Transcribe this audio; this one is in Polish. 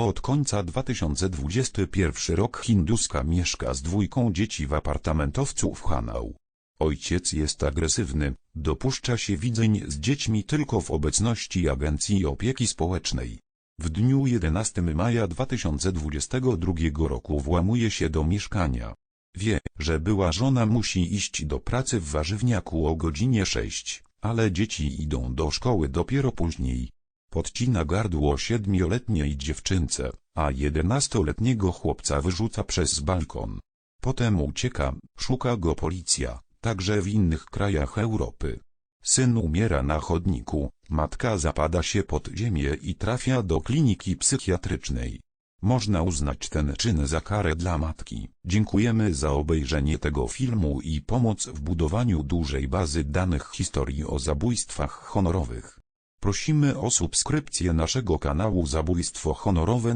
Od końca 2021 rok hinduska mieszka z dwójką dzieci w apartamentowcu w Hanau. Ojciec jest agresywny, dopuszcza się widzeń z dziećmi tylko w obecności Agencji Opieki Społecznej. W dniu 11 maja 2022 roku włamuje się do mieszkania. Wie, że była żona musi iść do pracy w warzywniaku o godzinie 6, ale dzieci idą do szkoły dopiero później. Podcina gardło siedmioletniej dziewczynce, a jedenastoletniego chłopca wyrzuca przez balkon. Potem ucieka, szuka go policja, także w innych krajach Europy. Syn umiera na chodniku, matka zapada się pod ziemię i trafia do kliniki psychiatrycznej. Można uznać ten czyn za karę dla matki. Dziękujemy za obejrzenie tego filmu i pomoc w budowaniu dużej bazy danych historii o zabójstwach honorowych. Prosimy o subskrypcję naszego kanału Zabójstwo Honorowe